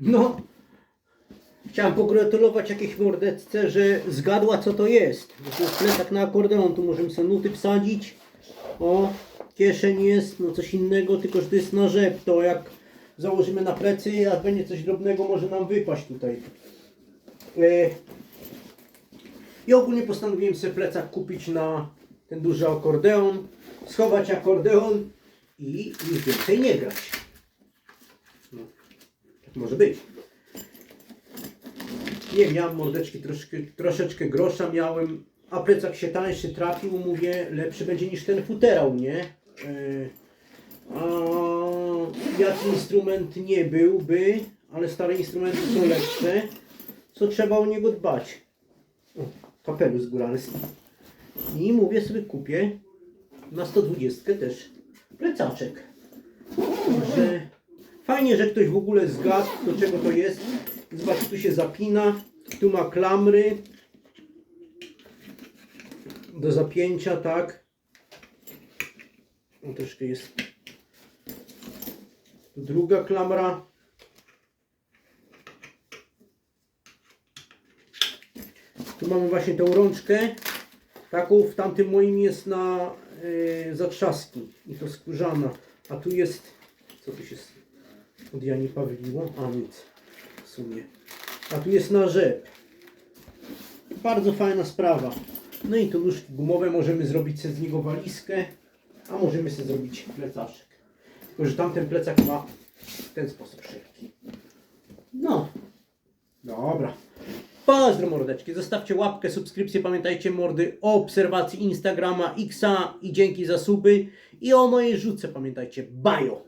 No. Chciałem pogratulować jakiejś mordeczce, że zgadła co to jest. To jest plecak na akordeon, tu możemy sobie nuty wsadzić. O, kieszeń jest, no coś innego, tylko że to jest na rzep. To jak założymy na plecy, jak będzie coś drobnego, może nam wypaść tutaj. E, I ogólnie postanowiłem sobie plecak kupić na ten duży akordeon, schować akordeon i już więcej nie grać. Może być. Nie miałem mordeczki, troszkę, troszeczkę grosza miałem, a plecak się tańszy trafił, mówię, lepszy będzie niż ten futerał, nie? Yy, a jaki instrument nie byłby, ale stare instrumenty są lepsze, co trzeba o niego dbać. O, kapelusz góralski. I mówię sobie kupię na 120 też plecaczek. Że fajnie, że ktoś w ogóle zgadł, do czego to jest. Zobacz, tu się zapina, tu ma klamry do zapięcia, tak. O, troszkę jest druga klamra. Tu mamy właśnie tą rączkę. Taką w tamtym moim jest na yy, zatrzaski i to skórzana. A tu jest, co tu się od Jani Pawliło? A nic w sumie. A tu jest na rzep. Bardzo fajna sprawa. No i tu nóżki gumowe, możemy zrobić sobie z niego walizkę, a możemy sobie zrobić plecaszek. Tylko, że tamten plecak ma w ten sposób szybki. No. Dobra. Pozdro mordeczki, zostawcie łapkę, subskrypcję, pamiętajcie mordy o obserwacji Instagrama, Xa i dzięki za suby i o mojej rzuce pamiętajcie, bajo!